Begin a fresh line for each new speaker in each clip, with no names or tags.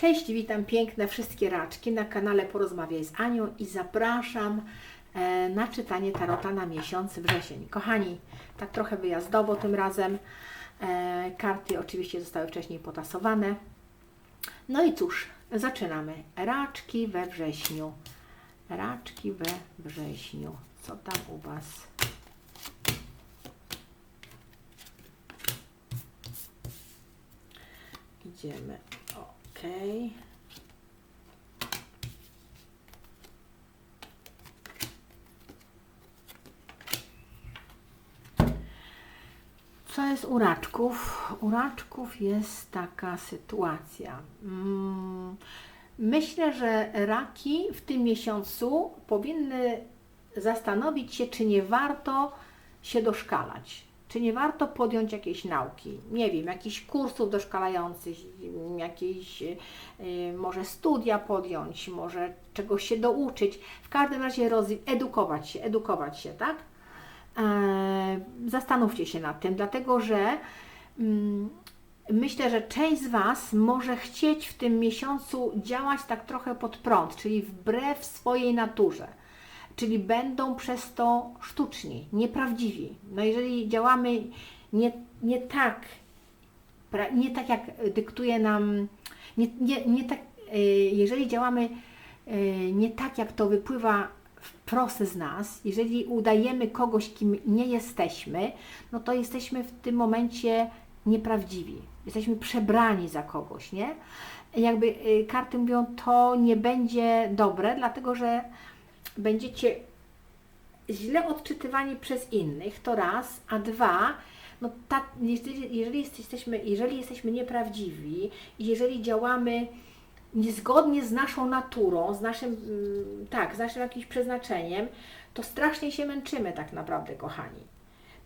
Cześć, witam piękne wszystkie raczki na kanale Porozmawiaj z Anią i zapraszam e, na czytanie tarota na miesiąc wrzesień. Kochani, tak trochę wyjazdowo tym razem. E, karty oczywiście zostały wcześniej potasowane. No i cóż, zaczynamy. Raczki we wrześniu. Raczki we wrześniu. Co tam u Was? Idziemy. Ok. Co jest u raczków? U raczków jest taka sytuacja. Mm, Myślę, że raki w tym miesiącu powinny zastanowić się, czy nie warto się doszkalać. Czy nie warto podjąć jakiejś nauki? Nie wiem, jakichś kursów doszkalających, jakieś y, może studia podjąć, może czegoś się douczyć. W każdym razie edukować się, edukować się, tak? E, zastanówcie się nad tym, dlatego że mm, myślę, że część z Was może chcieć w tym miesiącu działać tak trochę pod prąd, czyli wbrew swojej naturze. Czyli będą przez to sztuczni, nieprawdziwi. No jeżeli działamy nie, nie tak, nie tak jak dyktuje nam, nie, nie, nie tak, y, jeżeli działamy y, nie tak jak to wypływa wprost z nas, jeżeli udajemy kogoś, kim nie jesteśmy, no to jesteśmy w tym momencie nieprawdziwi. Jesteśmy przebrani za kogoś, nie? Jakby y, karty mówią, to nie będzie dobre, dlatego że będziecie źle odczytywani przez innych, to raz, a dwa, no tak, jeżeli, jesteśmy, jeżeli jesteśmy nieprawdziwi jeżeli działamy niezgodnie z naszą naturą, z naszym, mm, tak, z naszym jakimś przeznaczeniem, to strasznie się męczymy tak naprawdę, kochani.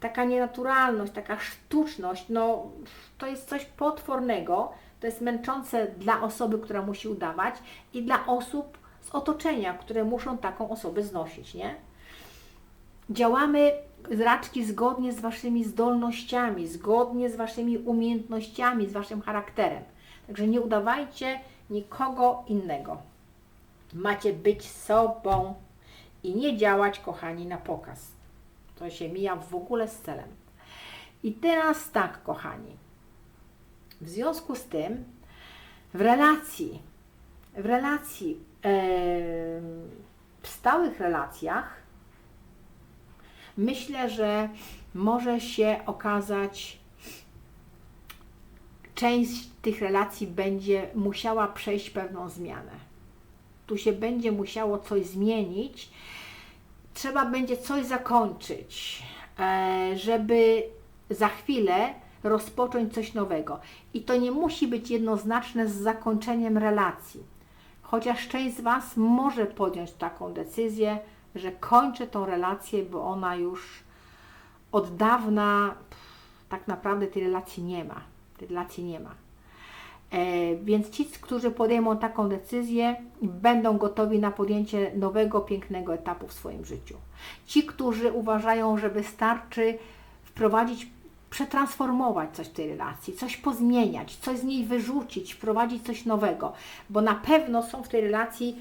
Taka nienaturalność, taka sztuczność, no to jest coś potwornego, to jest męczące dla osoby, która musi udawać i dla osób z otoczenia, które muszą taką osobę znosić, nie? Działamy raczki zgodnie z Waszymi zdolnościami, zgodnie z Waszymi umiejętnościami, z Waszym charakterem. Także nie udawajcie nikogo innego. Macie być sobą i nie działać, kochani, na pokaz. To się mija w ogóle z celem. I teraz tak, kochani. W związku z tym, w relacji, w relacji, w stałych relacjach, myślę, że może się okazać, część tych relacji będzie musiała przejść pewną zmianę. Tu się będzie musiało coś zmienić, trzeba będzie coś zakończyć, e, żeby za chwilę rozpocząć coś nowego. I to nie musi być jednoznaczne z zakończeniem relacji. Chociaż część z Was może podjąć taką decyzję, że kończę tą relację, bo ona już od dawna tak naprawdę tej relacji nie ma. Tej relacji nie ma. E, więc ci, którzy podejmą taką decyzję, będą gotowi na podjęcie nowego, pięknego etapu w swoim życiu. Ci, którzy uważają, że wystarczy wprowadzić, przetransformować coś w tej relacji, coś pozmieniać, coś z niej wyrzucić, wprowadzić coś nowego, bo na pewno są w tej relacji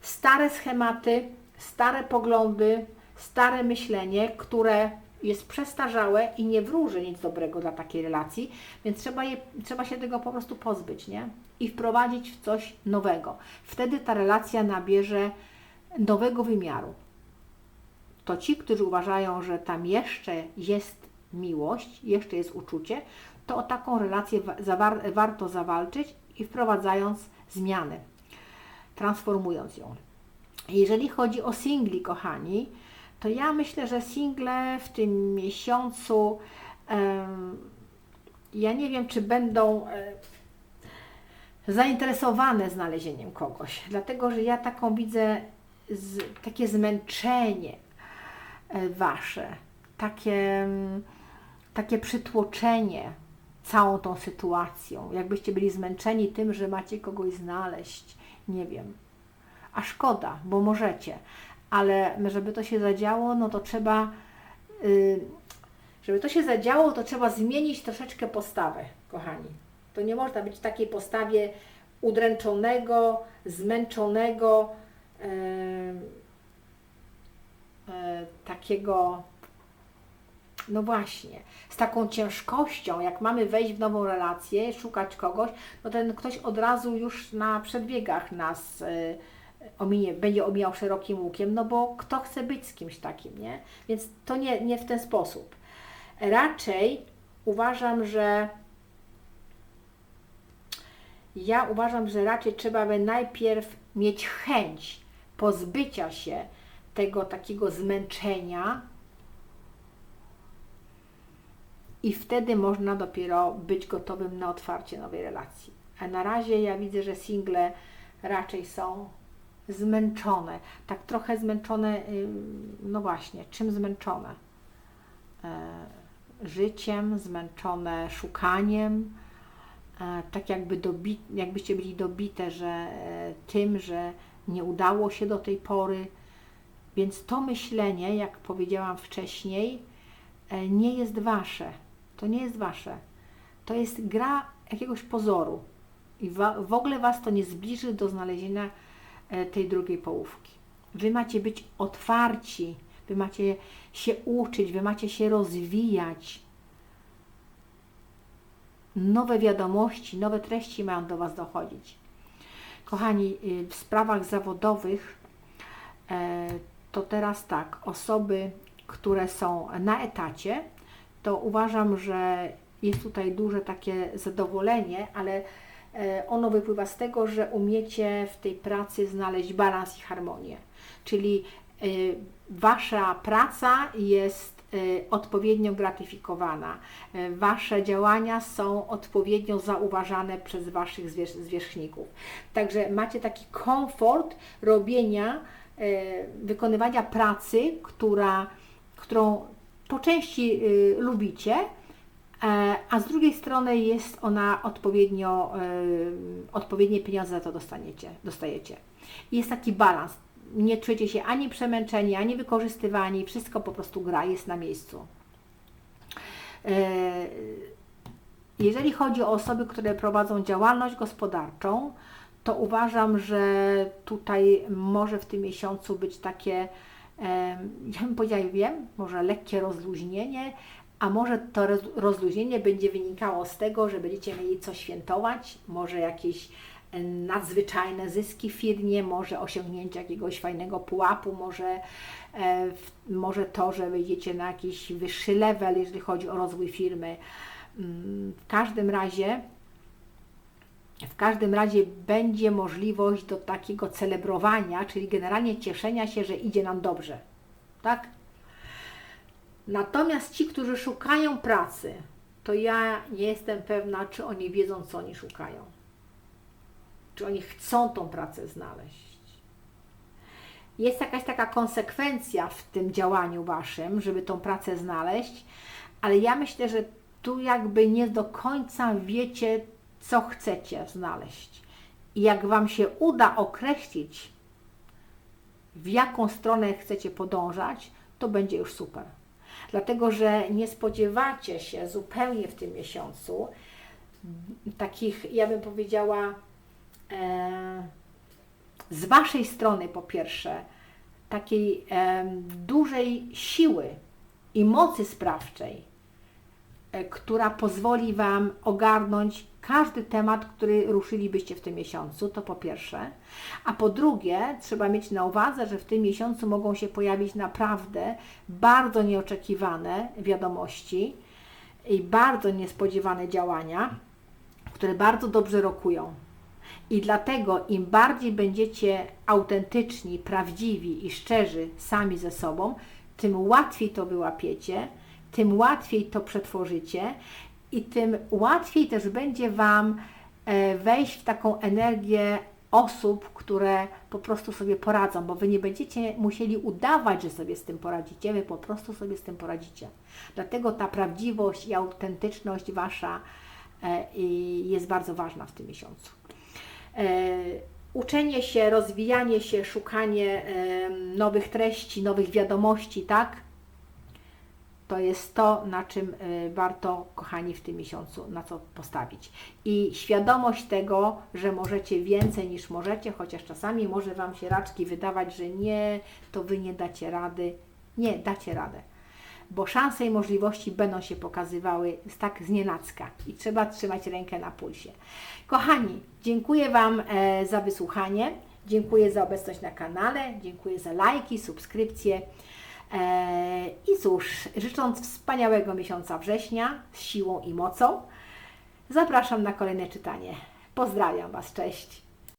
stare schematy, stare poglądy, stare myślenie, które jest przestarzałe i nie wróży nic dobrego dla takiej relacji, więc trzeba, je, trzeba się tego po prostu pozbyć, nie? I wprowadzić w coś nowego. Wtedy ta relacja nabierze nowego wymiaru. To ci, którzy uważają, że tam jeszcze jest miłość, jeszcze jest uczucie, to o taką relację wa- zawar- warto zawalczyć i wprowadzając zmiany, transformując ją. Jeżeli chodzi o singli, kochani, to ja myślę, że single w tym miesiącu, ja nie wiem, czy będą e, zainteresowane znalezieniem kogoś, dlatego że ja taką widzę takie zmęczenie e, wasze, takie, mm, takie przytłoczenie całą tą sytuacją, jakbyście byli zmęczeni tym, że macie kogoś znaleźć, nie wiem. A szkoda, bo możecie, ale żeby to się zadziało, no to trzeba, y, żeby to się zadziało, to trzeba zmienić troszeczkę postawę, kochani. To nie można być w takiej postawie udręczonego, zmęczonego, e, e, takiego, no właśnie, z taką ciężkością, jak mamy wejść w nową relację, szukać kogoś, no ten ktoś od razu już na przedbiegach nas e, ominie, będzie omijał szerokim łukiem, no bo kto chce być z kimś takim, nie? Więc to nie, nie w ten sposób. Raczej uważam, że ja uważam, że raczej trzeba by najpierw mieć chęć pozbycia się tego takiego zmęczenia i wtedy można dopiero być gotowym na otwarcie nowej relacji. A na razie ja widzę, że single raczej są zmęczone. Tak trochę zmęczone, no właśnie, czym zmęczone? E, życiem, zmęczone szukaniem, e, tak jakby dobi, jakbyście byli dobite, że e, tym, że nie udało się do tej pory. Więc to myślenie, jak powiedziałam wcześniej, nie jest wasze. To nie jest wasze. To jest gra jakiegoś pozoru. I w ogóle was to nie zbliży do znalezienia E, tej drugiej połówki. Wy macie być otwarci, wy macie się uczyć, wy macie się rozwijać. Nowe wiadomości, nowe treści mają do Was dochodzić. Kochani, y, w sprawach zawodowych e, to teraz tak, osoby, które są na etacie, to uważam, że jest tutaj duże takie zadowolenie, ale E, ono wypływa z tego, że umiecie w tej pracy znaleźć balans i harmonię. Czyli e, Wasza praca jest e, odpowiednio gratyfikowana. Wasze działania są odpowiednio zauważane przez Waszych zwierzchników. Także macie taki komfort robienia, wykonywania pracy, która, którą po części lubicie, E, a z drugiej strony jest ona odpowiednio, e, odpowiednie pieniądze za to dostaniecie, dostajecie. Jest taki balans. Nie czujecie się ani przemęczeni, ani wykorzystywani, wszystko po prostu gra, jest na miejscu. E, jeżeli chodzi o osoby, które prowadzą działalność gospodarczą, to uważam, że tutaj może w tym miesiącu być takie, ja bym powiedziała, wiem, może lekkie rozluźnienie, a może to rozluźnienie będzie wynikało z tego, że będziecie mieli co świętować, może jakieś nadzwyczajne zyski w firmie, może osiągnięcie jakiegoś fajnego pułapu, może, e, może to, że wejdziecie na jakiś wyższy level, jeżeli chodzi o rozwój firmy. Mm, w każdym razie w każdym razie będzie możliwość do takiego celebrowania, czyli generalnie cieszenia się, że idzie nam dobrze. Tak? Natomiast ci, którzy szukają pracy, to ja nie jestem pewna, czy oni wiedzą, co oni szukają. Czy oni chcą tą pracę znaleźć. Jest jakaś taka konsekwencja w tym działaniu waszym, żeby tą pracę znaleźć, ale ja myślę, że tu jakby nie do końca wiecie, co chcecie znaleźć. I jak Wam się uda określić, w jaką stronę chcecie podążać, to będzie już super dlatego że nie spodziewacie się zupełnie w tym miesiącu takich, ja bym powiedziała, e, z Waszej strony po pierwsze, takiej e, dużej siły i mocy sprawczej, która pozwoli Wam ogarnąć każdy temat, który ruszylibyście w tym miesiącu, to po pierwsze. A po drugie, trzeba mieć na uwadze, że w tym miesiącu mogą się pojawić naprawdę bardzo nieoczekiwane wiadomości i bardzo niespodziewane działania, które bardzo dobrze rokują. I dlatego im bardziej będziecie autentyczni, prawdziwi i szczerzy sami ze sobą, tym łatwiej to wyłapiecie, tym łatwiej to przetworzycie i tym łatwiej też będzie Wam e, wejść w taką energię osób, które po prostu sobie poradzą, bo Wy nie będziecie musieli udawać, że sobie z tym poradzicie, Wy po prostu sobie z tym poradzicie. Dlatego ta prawdziwość i autentyczność Wasza e, jest bardzo ważna w tym miesiącu. E, uczenie się, rozwijanie się, szukanie nowych treści, nowych wiadomości, tak? To jest to, na czym y, warto, kochani, w tym miesiącu na co postawić. I świadomość tego, że możecie więcej niż możecie, chociaż czasami może Wam się raczki wydawać, że nie, to Wy nie dacie rady. Nie, dacie radę. Bo szanse i możliwości będą się pokazywały tak znienacka i trzeba trzymać rękę na pulsie. Kochani, dziękuję Wam e, za wysłuchanie, dziękuję za obecność na kanale, dziękuję za lajki, subskrypcje. E, I cóż, życząc wspaniałego miesiąca września z siłą i mocą, zapraszam na kolejne czytanie. Pozdrawiam Was, cześć!